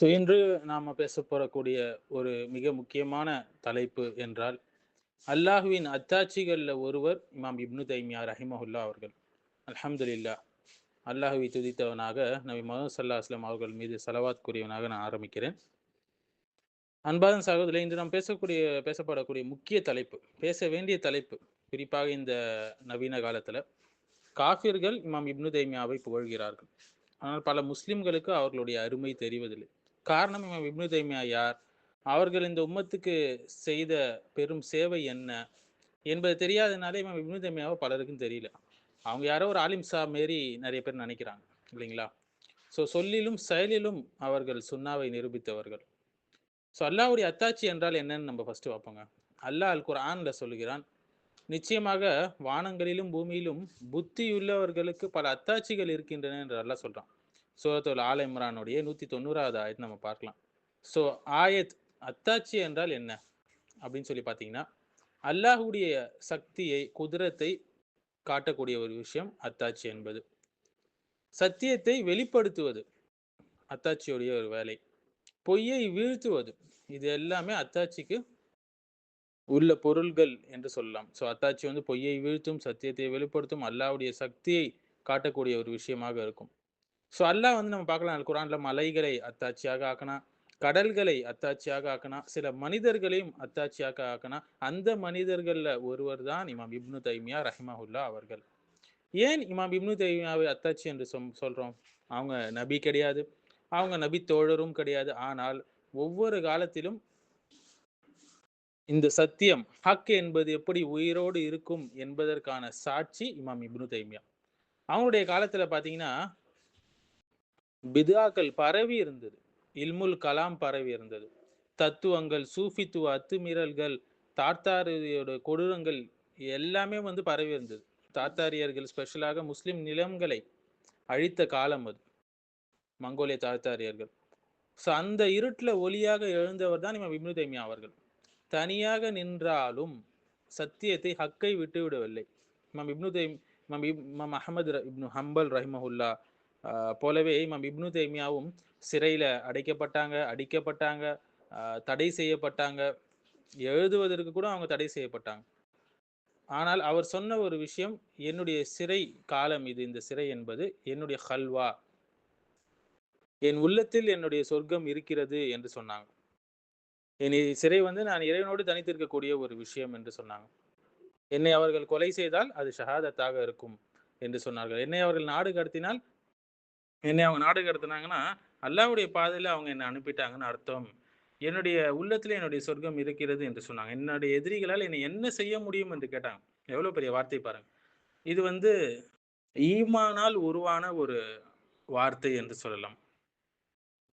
So இன்று நாம் பேச போறக்கூடிய ஒரு மிக முக்கியமான தலைப்பு என்றால் அல்லாஹுவின் அத்தாட்சிகளில் ஒருவர் இமாம் இப்னு தைமியா ரஹிமஹுல்லா அவர்கள். அலமதுல்லா அல்லாஹுவை துதித்தவனாக நபி மது சல்லா அஸ்லாம் அவர்கள் மீது சலவாத் கூறியவனாக நான் ஆரம்பிக்கிறேன். அன்பாதன் சகோதரி இன்று நாம் பேசக்கூடிய பேசப்படக்கூடிய முக்கிய தலைப்பு பேச வேண்டிய தலைப்பு குறிப்பாக இந்த நவீன காலத்தில் காஃபிர்கள் இமாம் இப்னு தைமியாவை புகழ்கிறார்கள். ஆனால் பல முஸ்லிம்களுக்கு அவர்களுடைய அருமை தெரிவதில்லை. காரணம் இமாம் இப்னு தைமியா யார் அவர்கள் இந்த உம்மத்துக்கு செய்த பெரும் சேவை என்ன? என்பது தெரியாதனாலே இமாம் இப்னு தைமியாவை பலருக்கும் தெரியல. அவங்க யாரோ ஒரு ஆலிம் சா மாரி நிறைய பேர் நினைக்கிறாங்க இல்லைங்களா? ஸோ சொல்லிலும் செயலிலும் அவர்கள் சுண்ணாவை நிரூபித்தவர்கள். ஸோ அல்லாவுடைய அத்தாட்சி என்றால் என்னன்னு நம்ம ஃபஸ்ட்டு பார்ப்போங்க. அல்லாஹ் அல் குர்ஆன்ல சொல்லுகிறான் நிச்சயமாக வானங்களிலும் பூமியிலும் புத்தியுள்ளவர்களுக்கு பல அத்தாட்சிகள் இருக்கின்றன என்று அல்லாஹ் சொல்கிறான் சூரத்துல் ஆல இம்ரானுடைய நூத்தி தொண்ணூறாவது ஆயத் நம்ம பார்க்கலாம். ஸோ ஆயத் அத்தாட்சி என்றால் என்ன? அப்படின்னு சொல்லி பார்த்தீங்கன்னா அல்லாஹுடைய சக்தியை குதிரத்தை காட்டக்கூடிய ஒரு விஷயம் அத்தாட்சி என்பது. சத்தியத்தை வெளிப்படுத்துவது அத்தாட்சியுடைய ஒரு வேலை. பொய்யை வீழ்த்துவது இது எல்லாமே அத்தாட்சிக்கு உள்ள பொருள்கள் என்று சொல்லலாம். ஸோ அத்தாட்சி வந்து பொய்யை வீழ்த்தும் சத்தியத்தை வெளிப்படுத்தும் அல்லாவுடைய சக்தியை காட்டக்கூடிய ஒரு விஷயமாக இருக்கும். ஸோ அல்லாஹ் வந்து நம்ம பார்க்கலாம் குரான்ல மலைகளை அத்தாட்சியாக ஆக்கினா கடல்களை அத்தாட்சியாக ஆக்கினா சில மனிதர்களையும் அத்தாட்சியாக ஆக்கினா அந்த மனிதர்களில் ஒருவர் தான் இமாம் இப்னு தைமியா ரஹிமஹுல்லா அவர்கள். ஏன் இமாம் இப்னு தைமியாவை அத்தாட்சி என்று சொல் சொல்கிறோம் அவங்க நபி கிடையாது. அவங்க நபி தோழரும் கிடையாது. ஆனால் ஒவ்வொரு காலத்திலும் இந்த சத்தியம் ஹக் என்பது எப்படி உயிரோடு இருக்கும் என்பதற்கான சாட்சி இமாம் இப்னு தைமியா. அவங்களுடைய காலத்தில் பார்த்தீங்கன்னா பிதாக்கள் பரவி இருந்தது. இல்முல் கலாம் பரவி இருந்தது. தத்துவங்கள் சூஃபித்துவ அத்துமீறல்கள் தாத்தாரியோட கொடூரங்கள் எல்லாமே வந்து பரவி இருந்தது. தாத்தாரியர்கள் ஸ்பெஷலாக முஸ்லிம் நிலங்களை அழித்த காலம் அது. மங்கோலிய தாத்தாரியர்கள் ஸோ அந்த இருட்டில் ஒளியாக எழுந்தவர் தான் இவன் இப்னு தைமியா அவர்கள். தனியாக நின்றாலும் சத்தியத்தை ஹக்கை விட்டு விடவில்லை இமாம் இப்னு தைம் இப் மம் அஹமது இப்னு ஹம்பல் ரஹிமஹுல்லா போலவே இமாம் இப்னு தேமியாவும் சிறையில் அடைக்கப்பட்டாங்க அடிக்கப்பட்டாங்க தடை செய்யப்பட்டாங்க. எழுதுவதற்கு கூட அவங்க தடை செய்யப்பட்டாங்க. ஆனால் அவர் சொன்ன ஒரு விஷயம் என்னுடைய சிறை காலம் இது இந்த சிறை என்பது என்னுடைய ஹல்வா என் உள்ளத்தில் என்னுடைய சொர்க்கம் இருக்கிறது என்று சொன்னாங்க. என் சிறை வந்து நான் இறைவனோடு தனித்திருக்கக்கூடிய ஒரு விஷயம் என்று சொன்னாங்க. என்னை அவர்கள் கொலை செய்தால் அது ஷஹாதத்தாக இருக்கும் என்று சொன்னார்கள். என்னை அவர்கள் நாடு கடத்தினால் என்னை அவங்க நாடு கடத்தினாங்கன்னா அல்லாவுடைய பாதையில் அவங்க என்னை அனுப்பிட்டாங்கன்னு அர்த்தம். என்னுடைய உள்ளத்தில் என்னுடைய சொர்க்கம் இருக்கிறது என்று சொன்னாங்க. என்னுடைய எதிரிகளால் என்னை என்ன செய்ய முடியும் என்று கேட்டாங்க. எவ்வளோ பெரிய வார்த்தை பாருங்க. இது வந்து ஈமானால் உருவான ஒரு வார்த்தை என்று சொல்லலாம்.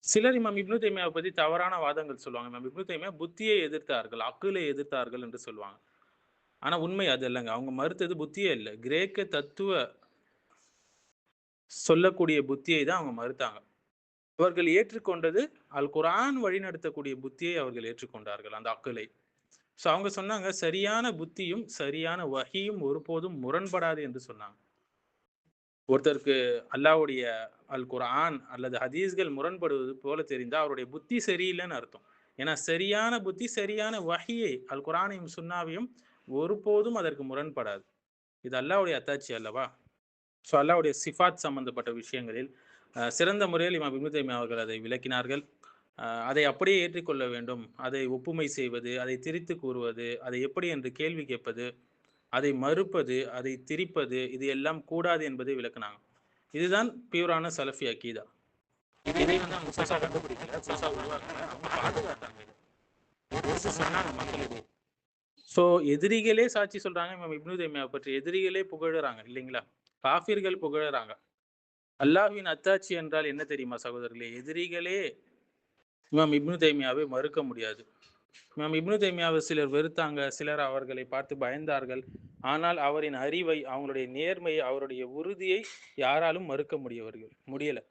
சிலர் இமாம் இப்னு தைமியாவை பற்றி தவறான வாதங்கள் சொல்லுவாங்க. இமாம் இப்னு தைமியா புத்தியை எதிர்த்தார்கள் அக்குலை எதிர்த்தார்கள் என்று சொல்லுவாங்க. ஆனால் உண்மை அது இல்லைங்க. அவங்க மறுத்தது புத்தியே இல்லை. கிரேக்க தத்துவ சொல்லக்கூடிய புத்தியை தான் அவங்க மறுத்தாங்க. அவர்கள் ஏற்றுக்கொண்டது அல் குரான் வழிநடத்தக்கூடிய புத்தியை அவர்கள் ஏற்றுக்கொண்டார்கள் அந்த அக்கலை. ஸோ அவங்க சொன்னாங்க சரியான புத்தியும் சரியான வகையும் ஒருபோதும் முரண்படாது என்று சொன்னாங்க. ஒருத்தருக்கு அல்லாவுடைய அல் குரான் அல்லது ஹதீஸ்கள் முரண்படுவது போல தெரிந்தால் அவருடைய புத்தி சரியில்லைன்னு அர்த்தம். ஏன்னா சரியான புத்தி சரியான வகையை அல் குரானையும் சுண்ணாவையும் ஒருபோதும் அதற்கு முரண்படாது. இது அல்லாவுடைய அத்தாட்சி அல்லவா? ஸோ அல்லாவுடைய சிஃபாத் சம்பந்தப்பட்ட விஷயங்களில் சிறந்த முறையில் இமாம் இப்னு தைமியா அவர்கள் அதை விளக்கினார்கள். அதை அப்படியே ஏற்றுக்கொள்ள வேண்டும். அதை ஒப்புமை செய்வது அதை திரித்து கூறுவது அதை எப்படி என்று கேள்வி கேட்பது அதை மறுப்பது அதை திரிப்பது இது எல்லாம் கூடாது என்பதை விளக்குனாங்க. இதுதான் பியூரான சலஃபி அக்கீதா இதை வந்து அவங்க புதுசாக கண்டுபிடிக்கல புதுசாக உருவாக்கல அவங்க பாதுகாத்தாங்க மக்கள் ஸோ எதிரிகளே சாட்சி சொல்றாங்க இமாம் இப்னு தைமியாவை பற்றி. எதிரிகளே புகழுறாங்க இல்லைங்களா? காஃபிர்கள் புகழறாங்க. அல்லாஹ்வின் அத்தாட்சி என்றால் என்ன தெரியுமா சகோதரர்களே? எதிரிகளே இமாம் இப்னு தைமியாவை மறுக்க முடியாது. இமாம் இப்னு தைமியாவை சிலர் வெறுத்தாங்க சிலர் அவர்களை பார்த்து பயந்தார்கள். ஆனால் அவரின் அறிவை அவங்களுடைய நேர்மையை அவருடைய உறுதியை யாராலும் மறுக்க முடியவர்கள் முடியல.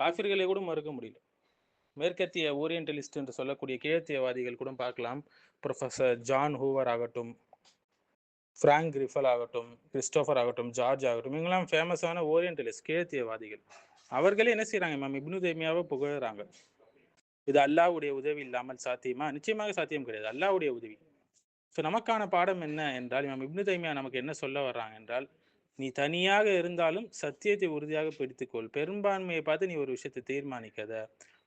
காஃபிர்களை கூட மறுக்க முடியல. மேற்கத்திய ஓரியன்டலிஸ்ட் என்று சொல்லக்கூடிய கிழத்தியவாதிகள் கூட பார்க்கலாம். ப்ரொஃபஸர் ஜான் ஹூவர் ஆகட்டும் ஃப்ராங்க் கிரிஃபல் ஆகட்டும் கிறிஸ்டோஃபர் ஆகட்டும் ஜார்ஜ் ஆகட்டும் இவங்கெல்லாம் ஃபேமஸான ஓரியன்டலிஸ்ட் கிழத்தியவாதிகள் அவர்களே என்ன செய்கிறாங்க மேம் இப்னு தைமியாவை புகழறாங்க. இது அல்லாஹ்வுடைய உதவி இல்லாமல் சாத்தியமா? நிச்சயமாக சாத்தியம் கிடையாது. அல்லாவுடைய உதவி. ஸோ நமக்கான பாடம் என்ன என்றால் இமாம் இப்னு தைமியா நமக்கு என்ன சொல்ல வர்றாங்க என்றால் நீ தனியாக இருந்தாலும் சத்தியத்தை உறுதியாக பிடித்துக்கொள். பெரும்பான்மையை பார்த்து நீ ஒரு விஷயத்தை தீர்மானிக்காத.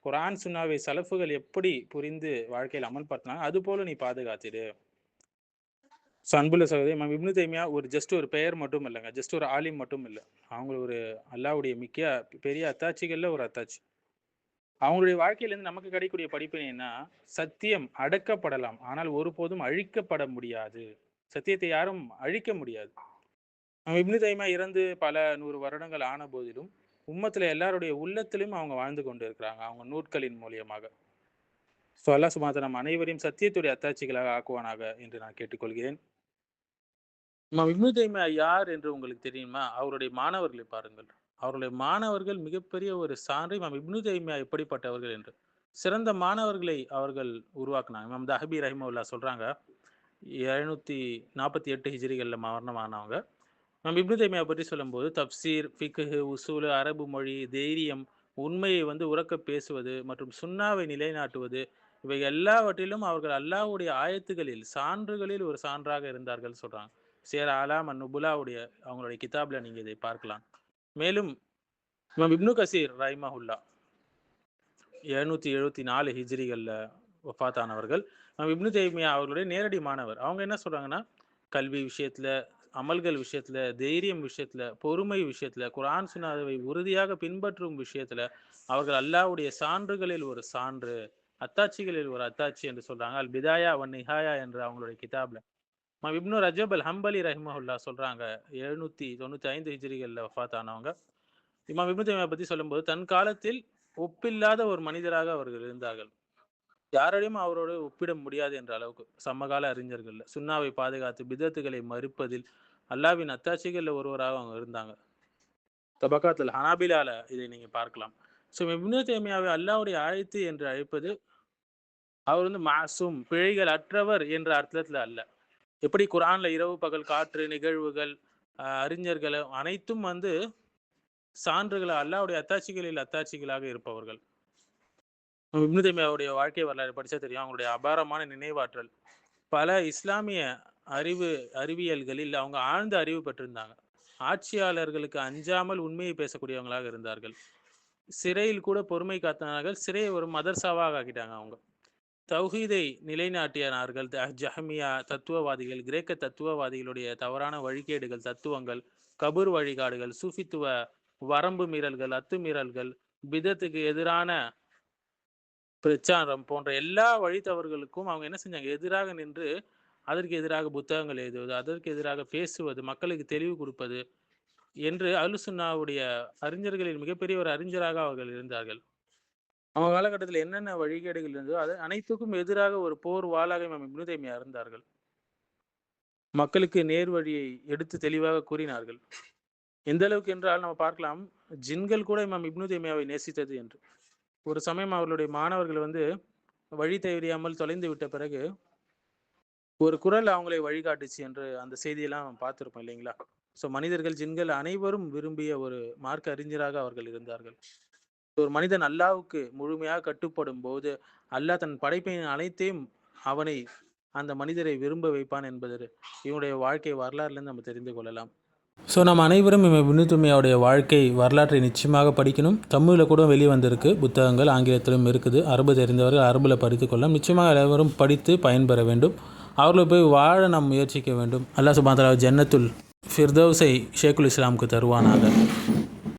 குரான் சுன்னாவை சலப்புகள் எப்படி புரிந்து வாழ்க்கையில் அமல்படுத்தினாங்க அதுபோல நீ பாதுகாத்திடு ஸோ அன்புள்ள சகோதரி மேம் இப்னு தைமியா ஒரு ஜஸ்ட் ஒரு பெயர் மட்டும் இல்லைங்க. ஜஸ்ட் ஒரு ஆலிம் மட்டும் இல்லை. அவங்கள ஒரு அல்லாவுடைய மிக்க பெரிய அத்தாட்சிகளில் ஒரு அத்தாட்சி. அவங்களுடைய வாழ்க்கையிலேருந்து நமக்கு கிடைக்கக்கூடிய படிப்பு என்னன்னா சத்தியம் அடக்கப்படலாம். ஆனால் ஒருபோதும் அழிக்கப்பட முடியாது. சத்தியத்தை யாரும் அழிக்க முடியாது. நம்ம இப்னு தைமியா இறந்து பல நூறு வருடங்கள் ஆன போதிலும் உம்மத்தில் எல்லாருடைய உள்ளத்திலும் அவங்க வாழ்ந்து கொண்டு இருக்கிறாங்க அவங்க நூட்களின் மூலியமாக. ஸோ அல்லா சுமாத்த நம் அனைவரையும் சத்தியத்துடைய அத்தாட்சிகளாக ஆக்குவானாக என்று நான் கேட்டுக்கொள்கிறேன். இப்னு யார் என்று உங்களுக்கு தெரியுமா? அவருடைய மாணவர்களை பாருங்கள். அவருடைய மாணவர்கள் மிகப்பெரிய ஒரு சான்று இமாம் இப்னு தைமியா எப்படிப்பட்டவர்கள் என்று. சிறந்த மாணவர்களை அவர்கள் உருவாக்குனாங்க. இமாம் தஹபி ரஹிமவுல்லா சொல்கிறாங்க எழுநூற்றி நாற்பத்தி எட்டு ஹிஜிரிகளில் மரணமானவங்க. நம்ம இப்னு தைமியா பற்றி சொல்லும்போது தப்சீர் ஃபிக்கு உசூலு அரபு மொழி தைரியம் உண்மையை வந்து உறக்க பேசுவது மற்றும் சுண்ணாவை நிலைநாட்டுவது இவை எல்லாவற்றிலும் அவர்கள் அல்லாவுடைய ஆயத்துகளில் சான்றுகளில் ஒரு சான்றாக இருந்தார்கள் சொல்கிறாங்க சேர் ஆலாம் நுபுலாவுடைய அவங்களுடைய கிதாப்ல நீங்க இதை பார்க்கலாம். மேலும் இமாம் இப்னு கசீர் ரைமஹுல்லா எழுநூத்தி எழுபத்தி நாலு ஹிஜ்ரிகள்ல வஃபாத்தானவர்கள் இமாம் இப்னு தைமியா அவர்களுடைய நேரடி மாணவர். அவங்க என்ன சொல்றாங்கன்னா கல்வி விஷயத்துல அமல்கள் விஷயத்துல தைரியம் விஷயத்துல பொறுமை விஷயத்துல குரான் சுனாதவை உறுதியாக பின்பற்றும் விஷயத்துல அவர்கள் அல்லாஹ்வுடைய சான்றுகளில் ஒரு சான்று அத்தாட்சிகளில் ஒரு அத்தாட்சி என்று சொல்றாங்க. அல் பிதாயா வன் நிஹாயா என்று அவங்களுடைய கிதாப்ல. இப்னு ரஜப் அல் ஹம்பலி ரஹிமஹுல்லா சொல்றாங்க எழுநூத்தி தொண்ணூத்தி ஐந்து ஹிஜிரிகள்ல வஃத் ஆனவங்க. இமாம் இப்னு தைமியா பத்தி சொல்லும்போது தன் காலத்தில் ஒப்பில்லாத ஒரு மனிதராக அவர்கள் இருந்தார்கள். யாரோடையும் அவரோடு ஒப்பிட முடியாது என்ற அளவுக்கு சமகால அறிஞர்கள் சுண்ணாவை பாதுகாத்து பிதத்துகளை மறுப்பதில் அல்லாவின் அத்தாட்சிகளில் ஒருவராக அவங்க இருந்தாங்க. தபக்காத்தில் ஹனாபிலால இதை நீங்க பார்க்கலாம். ஸோ இப்னு தேமியாவை அல்லாவுடைய அழைத்து என்று அழைப்பது அவர் வந்து மாசும் பிழைகள் அற்றவர் என்ற அர்த்தத்தில் அல்ல. எப்படி குரான்ல இரவு பகல் காற்று நிகழ்வுகள் அறிஞர்கள் அனைத்தும் வந்து சான்றுகள் அல்லாவுடைய அத்தாட்சிகளில் அத்தாட்சிகளாக இருப்பவர்கள். நம்ம வாழ்க்கை வரலாறு படித்தா தெரியும். அவங்களுடைய அபாரமான நினைவாற்றல். பல இஸ்லாமிய அறிவு அறிவியல்களில் அவங்க ஆழ்ந்த அறிவு பெற்றிருந்தாங்க. ஆட்சியாளர்களுக்கு அஞ்சாமல் உண்மையை பேசக்கூடியவங்களாக இருந்தார்கள். சிறையில் கூட பொறுமை காத்தனார்கள் சிறையை ஒரு மதர்சாவாக ஆக்கிட்டாங்க அவங்க. தௌஹீதை நிலைநாட்டினார்கள். ஜஹமியா தத்துவவாதிகள் கிரேக்க தத்துவவாதிகளுடைய தவறான வழிகேடுகள் தத்துவங்கள் கபூர் வழிகாடுகள் சூஃபித்துவ வரம்பு மீறல்கள் அத்துமீறல்கள் பிதத்துக்கு எதிரான பிரச்சாரம் போன்ற எல்லா வழித்தவர்களுக்கும் அவங்க என்ன செஞ்சாங்க? எதிராக நின்று அதற்கு எதிராக புத்தகங்கள் எழுதுவது அதற்கு எதிராக பேசுவது மக்களுக்கு தெளிவு கொடுப்பது என்று அலுசுன்னாவுடைய அறிஞர்களில் மிகப்பெரிய ஒரு அறிஞராக அவர்கள் இருந்தார்கள். அவங்க காலகட்டத்தில் என்னென்ன வழிகேடுகள் இருந்ததோ அது அனைத்துக்கும் எதிராக ஒரு போர் வாளாக இமாம் இப்னு தைமியா இருந்தார்கள் மக்களுக்கு நேர் வழியை எடுத்து தெளிவாக கூறினார்கள். எந்த அளவுக்கு என்றால் நம்ம பார்க்கலாம் ஜின்கள் கூட இமாம் இப்னு தைமியாவை நேசித்தது என்று. ஒரு சமயம் அவர்களுடைய மாணவர்கள் வந்து வழி தெரியாமல் தொலைந்து விட்ட பிறகு ஒரு குரல் அவங்களை வழிகாட்டுச்சு என்று அந்த செய்தியெல்லாம் பார்த்துருப்போம் இல்லைங்களா? ஸோ மனிதர்கள் ஜின்கள் அனைவரும் விரும்பிய ஒரு மார்க்க அறிஞராக அவர்கள் இருந்தார்கள். ஒரு மனிதன் அல்லாவுக்கு முழுமையாக கட்டுப்படும் போது அல்லாஹ் தன் படைப்பின் அனைத்தையும் அவனை அந்த மனிதரை விரும்ப வைப்பான் என்பது இவனுடைய வாழ்க்கை வரலாறுலேருந்து நம்ம தெரிந்து கொள்ளலாம். ஸோ நம்ம அனைவரும் வினுத்துமையாவுடைய வாழ்க்கை வரலாற்றை நிச்சயமாக படிக்கணும். தமிழில் கூட வெளியே வந்திருக்கு புத்தகங்கள் ஆங்கிலத்திலும் இருக்குது. அரபு தெரிந்தவர்கள் அரபில் படித்து கொள்ளலாம். நிச்சயமாக அனைவரும் படித்து பயன்பெற வேண்டும். அவர்களை போய் வாழ நாம் முயற்சிக்க வேண்டும். அல்லாஹ் சுபாத்தலா ஜன்னத்துல் ஃபிர்தௌஸை ஷேகுல் இஸ்லாமுக்கு தருவானாக.